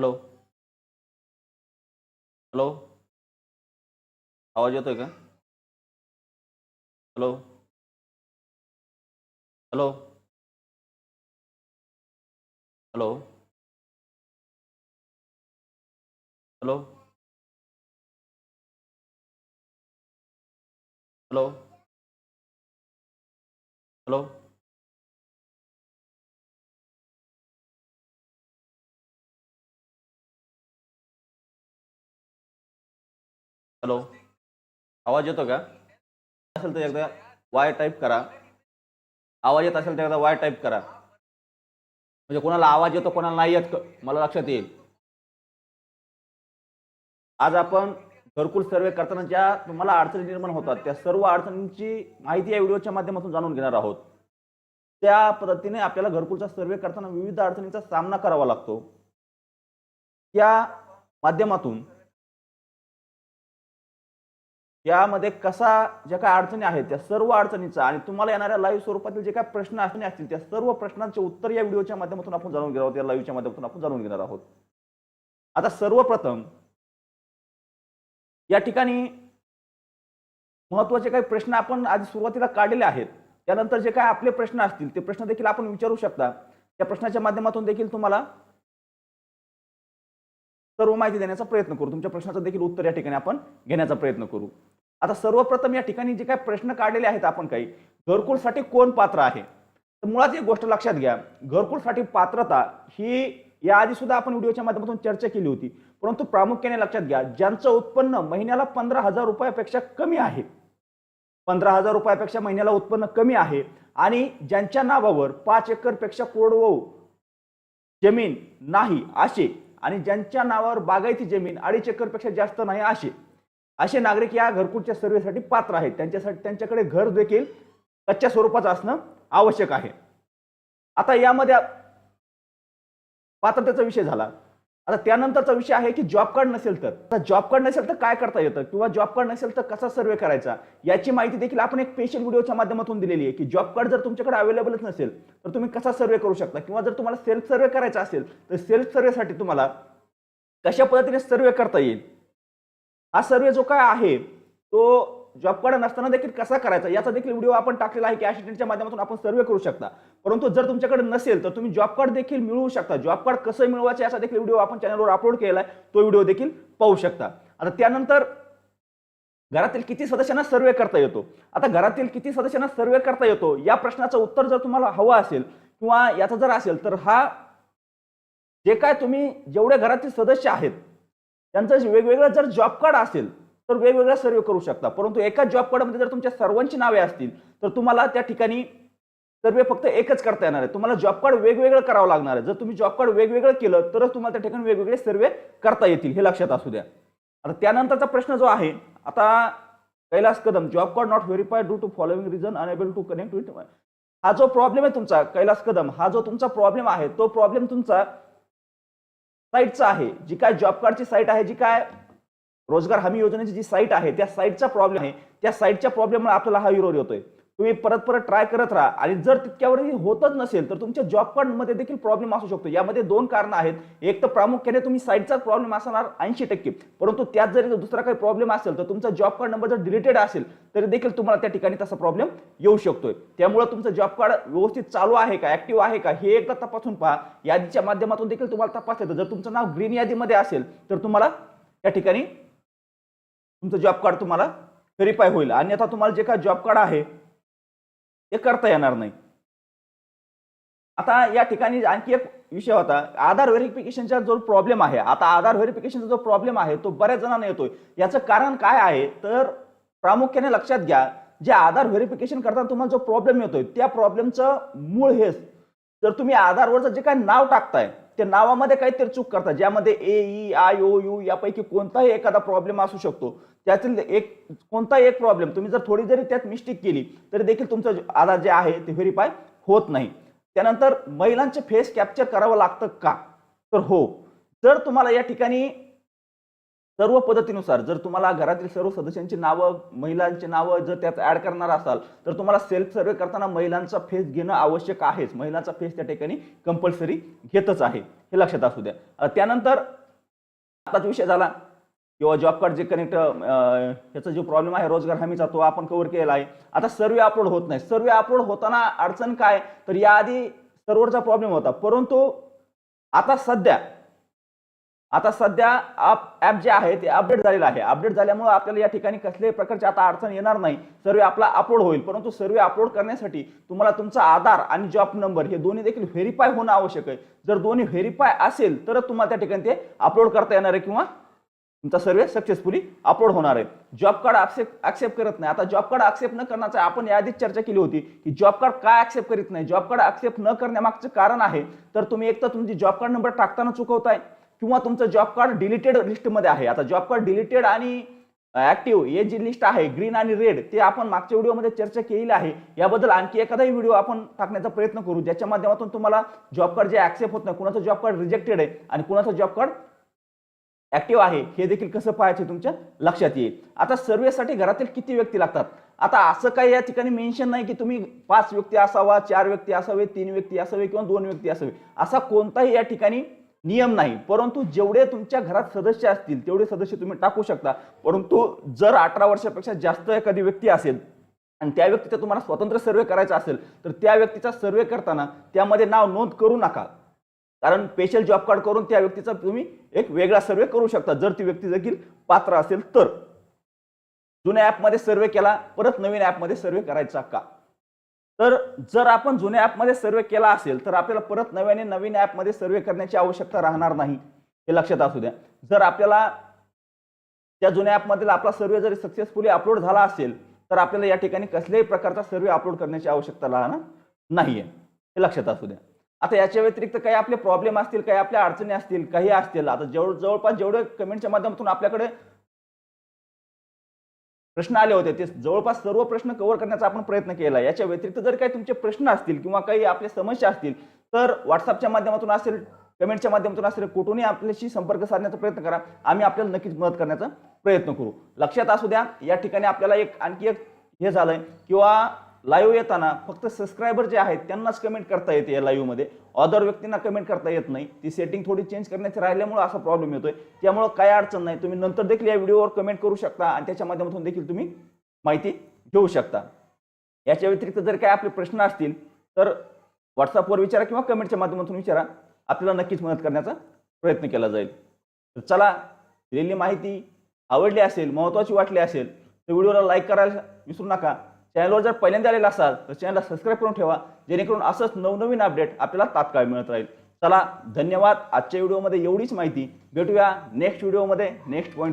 Hello. Hello. आवाज येतोय का? Hello. Hello. Hello. Hello. Hello. Hello. Hello. आवाज येतो का? असेल तर एकदा वाय टाईप करा. आवाज येत असेल तर एकदा वाय टाईप करा. म्हणजे कोणाला आवाज येतो कोणाला नाही येत मला लक्षात येईल. आज आपण घरकुल सर्वे करताना ज्या तुम्हाला अडचणी निर्माण होतात त्या सर्व अडचणींची माहिती या व्हिडिओच्या माध्यमातून जाणून घेणार आहोत. त्या पद्धतीने आपल्याला घरकुलचा सर्वे करताना विविध अडचणींचा सामना करावा लागतो. त्या माध्यमातून यामध्ये कसा ज्या काय अडचणी आहेत त्या सर्व अडचणीचा आणि तुम्हाला येणाऱ्या लाईव्ह स्वरूपातील जे काय प्रश्न अडचणी असतील त्या सर्व प्रश्नांचे उत्तर या व्हिडिओच्या माध्यमातून आपण जाणून घेणार आहोत. या लाईव्हच्या माध्यमातून आपण जाणून घेणार आहोत. आता सर्वप्रथम या ठिकाणी महत्त्वाचे काही प्रश्न आपण आधी सुरुवातीला काढलेले आहेत. त्यानंतर जे काय आपले प्रश्न असतील ते प्रश्न देखील आपण विचारू शकता. त्या प्रश्नाच्या माध्यमातून देखील तुम्हाला सर्व माहिती देण्याचा प्रयत्न करू. तुमच्या प्रश्नाचं देखील उत्तर या ठिकाणी आपण घेण्याचा प्रयत्न करू. आता सर्वप्रथम या ठिकाणी जे काही प्रश्न काढलेले आहेत आपण काही घरकुलसाठी कोण पात्र आहे? तर मुळात एक गोष्ट लक्षात घ्या. घरकुलसाठी पात्रता ही याआधी सुद्धा आपण व्हिडिओच्या माध्यमातून चर्चा केली होती. परंतु प्रामुख्याने लक्षात घ्या ज्यांचं उत्पन्न महिन्याला पंधरा हजार रुपयापेक्षा कमी आहे. पंधरा हजार रुपयापेक्षा महिन्याला उत्पन्न कमी आहे आणि ज्यांच्या नावावर पाच एकरपेक्षा पेक्षा जमीन नाही असे आणि ज्यांच्या नावावर बागायती जमीन अडीच एकरपेक्षा जास्त नाही असे असे नागरिक या घरकुलच्या सर्वेसाठी पात्र आहेत. त्यांच्यासाठी त्यांच्याकडे घर देखील कच्च्या स्वरूपाचं असणं आवश्यक आहे. आता यामध्ये पात्रतेचा विषय झाला. आता त्यानंतरचा विषय आहे की जॉब कार्ड नसेल तर. आता जॉब कार्ड नसेल तर काय करता येतं? किंवा जॉब कार्ड नसेल तर कसा सर्वे करायचा? याची माहिती देखील आपण एक स्पेशल व्हिडिओच्या माध्यमातून दिलेली आहे की जॉब कार्ड जर तुमच्याकडे अवेलेबलच नसेल तर तुम्ही कसा सर्वे करू शकता? किंवा जर तुम्हाला सेल्फ सर्वे करायचा असेल तर सेल्फ सर्वेसाठी तुम्हाला कशा पद्धतीने सर्वे करता येईल? हा सर्वे जो काय आहे तो जॉब कार्ड नसताना देखील कसा करायचा? याचा देखील व्हिडिओ आपण टाकलेला आहे की असिस्टंटच्या माध्यमातून आपण सर्वे करू शकता. परंतु जर तुमच्याकडे नसेल तर तुम्ही जॉब कार्ड देखील मिळवू शकता. जॉब कार्ड कसं मिळवायचं याचा देखील व्हिडिओ आपण चॅनलवर अपलोड केला आहे. तो व्हिडिओ देखील पाहू शकता. आता त्यानंतर घरातील किती सदस्यांना सर्वे करता येतो? आता घरातील किती सदस्यांना सर्वे करता येतो? या प्रश्नाचं उत्तर जर तुम्हाला हवं असेल किंवा याचा जर असेल तर हा जे काय तुम्ही जेवढे घरातील सदस्य आहेत त्यांचं वेगवेगळं जर जॉब कार्ड असेल तर वेगवेगळा सर्वे करू शकता. परंतु एकाच जॉब कार्डमध्ये जर तुमच्या सर्वांची नावे असतील तर तुम्हाला त्या ठिकाणी सर्वे फक्त एकच करता येणार आहे. तुम्हाला जॉब कार्ड वेगवेगळं करावं लागणार आहे. जर तुम्ही जॉब कार्ड वेगवेगळं केलं तरच तुम्हाला त्या ठिकाणी वेगवेगळे सर्वे करता येतील हे लक्षात असू द्या. आता त्यानंतरचा प्रश्न जो आहे आता Kailas Kadam job card not verify due to following reason unable to connect with हा जो प्रॉब्लेम आहे तुमचा कैलास कदम हा जो तुमचा प्रॉब्लेम आहे तो प्रॉब्लेम तुमचा साईटचा आहे. जी काय जॉब कार्डची साईट आहे जी काय रोजगार हमी योजनेची जी साईट आहे त्या साईटचा प्रॉब्लेम आहे. त्या साईटच्या प्रॉब्लेममुळे आपल्याला हा विरोध येतोय. तुम्ही परत परत ट्राय करत राहा. आणि जर तितक्यावरही होतच नसेल तर तुमच्या जॉब कार्डमध्ये देखील प्रॉब्लेम असू शकतो. यामध्ये दोन कारण आहेत. एक तर प्रामुख्याने तुम्ही साईटचाच प्रॉब्लेम असणार ऐंशी टक्के. परंतु त्यात जरी दुसरा काही प्रॉब्लेम असेल तर तुमचा जॉब कार्ड नंबर जर डिलीटेड असेल तरी देखील तुम्हाला त्या ठिकाणी तसा प्रॉब्लेम येऊ शकतोय. त्यामुळे तुमचं जॉब कार्ड व्यवस्थित चालू आहे का ऍक्टिव्ह आहे का हे एकदा तपासून पहा. यादीच्या माध्यमातून देखील तुम्हाला तपास येतं जर तुमचं नाव ग्रीन यादीमध्ये असेल तर तुम्हाला त्या ठिकाणी तुमचं जॉब कार्ड तुम्हाला व्हेरीफाय होईल. आणि आता तुम्हाला जे काय जॉब कार्ड आहे ते करता येणार नाही. आता या ठिकाणी आणखी एक विषय होता. आधार व्हेरिफिकेशनचा जो प्रॉब्लेम आहे आता आधार व्हेरिफिकेशनचा जो प्रॉब्लेम आहे तो बऱ्याच जणांना येतोय. याचं कारण काय आहे? तर प्रामुख्याने लक्षात घ्या जे आधार व्हेरिफिकेशन करताना तुम्हाला जो प्रॉब्लेम येतोय त्या प्रॉब्लेमचं मूळ हेच. जर तुम्ही आधारवरचं जे काय नाव टाकताय त्या नावामध्ये काहीतरी चूक करतात ज्यामध्ये A E I O U यापैकी कोणताही एखादा प्रॉब्लेम असू शकतो. त्यातील एक कोणताही एक प्रॉब्लेम तुम्ही जर थोडी जरी त्यात मिस्टेक केली तरी देखील तुमचं आधार जे आहे ते व्हेरीफाय होत नाही. त्यानंतर महिलांचे फेस कॅप्चर करावं लागतं का? तर हो. जर तुम्हाला या ठिकाणी सर्व पद्धतीनुसार जर तुम्हाला घरातील सर्व सदस्यांची नावं महिलांची नावं जर त्यात ऍड करणार असाल तर तुम्हाला सेल्फ सर्वे करताना महिलांचा फेस घेणं आवश्यक आहेच. महिलांचा फेस त्या ठिकाणी कंपल्सरी घेतच आहे. हे लक्षात असू द्या. त्यानंतर आताच विषय झाला. किंवा जॉब कार्ड जे कनेक्ट ह्याचा जो प्रॉब्लेम आहे रोजगार हमीचा तो आपण कव्हर केला आहे. आता सर्वे अपलोड होत नाही. सर्वे अपलोड होताना अडचण काय? तर याआधी सर्व्हरचा प्रॉब्लेम होता. परंतु आता सध्या आता सध्या ॲप जे आहे ते अपडेट झालेलं आहे. अपडेट झाल्यामुळे आपल्याला या ठिकाणी कसल्याही प्रकारची आता अडचण येणार नाही. सर्वे आपला अपलोड होईल. परंतु सर्वे अपलोड करण्यासाठी तुम्हाला तुमचा आधार आणि जॉब नंबर हे दोन्ही देखील व्हेरीफाय होणं आवश्यक आहे. जर दोन्ही व्हेरीफाय असेल तरच तुम्हाला त्या ठिकाणी ते अपलोड करता येणार आहे किंवा तुमचा सर्वे सक्सेसफुली अपलोड होणार आहे. जॉब कार्ड ॲक्सेप्ट ॲक्सेप्ट करत नाही. आता जॉब कार्ड ॲक्सेप्ट न करण्याचा आपण याआधीच चर्चा केली होती की जॉब कार्ड काय ॲक्सेप्ट करीत नाही? जॉब कार्ड ॲक्सेप्ट न करण्यामागचं कारण आहे. तर तुम्ही एक तर तुमची जॉब कार्ड नंबर टाकताना चुकवताय. किंवा तुमचं जॉब कार्ड डिलिटेड लिस्टमध्ये आहे. आता जॉब कार्ड डिलिटेड आणि ऍक्टिव्ह हे जी लिस्ट आहे ग्रीन आणि रेड ते आपण मागच्या व्हिडिओमध्ये चर्चा केलेली आहे. याबद्दल आणखी एखादाही व्हिडिओ आपण टाकण्याचा प्रयत्न करू ज्याच्या माध्यमातून तुम्हाला जॉब कार्ड जे ऍक्सेप्ट होत नाही कुणाचं जॉब कार्ड रिजेक्टेड आहे आणि कुणाचं जॉब कार्ड ऍक्टिव्ह आहे हे देखील कसं पाहायचं तुमच्या लक्षात येईल. आता सर्वेसाठी घरातील किती व्यक्ती लागतात? आता असं काही या ठिकाणी मेन्शन नाही की तुम्ही पाच व्यक्ती असावा चार व्यक्ती असावे तीन व्यक्ती असावे किंवा दोन व्यक्ती असावे. असा कोणताही या ठिकाणी नियम नाही. परंतु जेवढे तुमच्या घरात सदस्य असतील तेवढे सदस्य तुम्ही टाकू शकता. परंतु जर अठरा वर्षापेक्षा जास्त एखादी व्यक्ती असेल आणि त्या व्यक्तीचा तुम्हाला स्वतंत्र सर्वे करायचा असेल तर त्या व्यक्तीचा सर्वे करताना त्यामध्ये नाव नोंद करू नका. कारण स्पेशल जॉब कार्ड करून त्या व्यक्तीचा तुम्ही एक वेगळा सर्वे करू शकता. जर ती व्यक्ती देखील पात्र असेल तर. जुन्या ॲपमध्ये सर्वे केला परत नवीन ॲपमध्ये सर्वे करायचा का? तर जर आपण जुन्या ॲपमध्ये सर्वे केला असेल तर आपल्याला परत नव्याने नवीन ॲपमध्ये सर्वे करण्याची आवश्यकता राहणार नाही हे लक्षात असू द्या. जर आपल्याला त्या जुन्या ॲपमधील आपला सर्वे जरी सक्सेसफुली अपलोड झाला असेल तर आपल्याला या ठिकाणी कसल्याही प्रकारचा सर्वे अपलोड करण्याची आवश्यकता राहणार नाहीये हे लक्षात असू द्या. आता याच्या व्यतिरिक्त काही आपले प्रॉब्लेम असतील काही आपल्या अडचणी असतील काही असतील आता जवळ जवळपास जेवढे कमेंटच्या माध्यमातून आपल्याकडे प्रश्न आले होते. ते जवळपास सर्व प्रश्न कव्हर करण्याचा आपण प्रयत्न केला. याच्या व्यतिरिक्त जर काही तुमचे प्रश्न असतील किंवा काही आपल्या समस्या असतील तर व्हॉट्सअपच्या माध्यमातून असेल कमेंटच्या माध्यमातून असेल कुठूनही आपल्याशी संपर्क साधण्याचा प्रयत्न करा. आम्ही आपल्याला नक्कीच मदत करण्याचा प्रयत्न करू. लक्षात असू द्या या ठिकाणी आपल्याला एक आणखी एक हे झालंय किंवा लाईव्ह येताना फक्त सबस्क्रायबर जे आहेत त्यांनाच कमेंट करता येते या लाईव्हमध्ये अदर व्यक्तींना कमेंट करता येत नाही. ती सेटिंग थोडी चेंज करण्याची राहिल्यामुळे असा प्रॉब्लेम येतोय. त्यामुळं काय अडचण नाही. तुम्ही नंतर देखील या व्हिडिओवर कमेंट करू शकता आणि त्याच्या माध्यमातून देखील तुम्ही माहिती घेऊ शकता. याच्या व्यतिरिक्त जर काही आपले प्रश्न असतील तर व्हॉट्सअपवर विचारा किंवा कमेंटच्या माध्यमातून विचारा. आपल्याला नक्कीच मदत करण्याचा प्रयत्न केला जाईल. तर चला दिलेली माहिती आवडली असेल महत्त्वाची वाटली असेल तर व्हिडिओला लाईक करायला विसरू नका. चॅनलवर जर पहिल्यांदा आलेला असाल तर चॅनलला सबस्क्राईब करून ठेवा जेणेकरून असंच नवनवीन अपडेट आपल्याला तात्काळ मिळत राहील. चला धन्यवाद. आजच्या व्हिडिओमध्ये एवढीच माहिती. भेटूया नेक्स्ट व्हिडिओमध्ये नेक्स्ट पॉईंट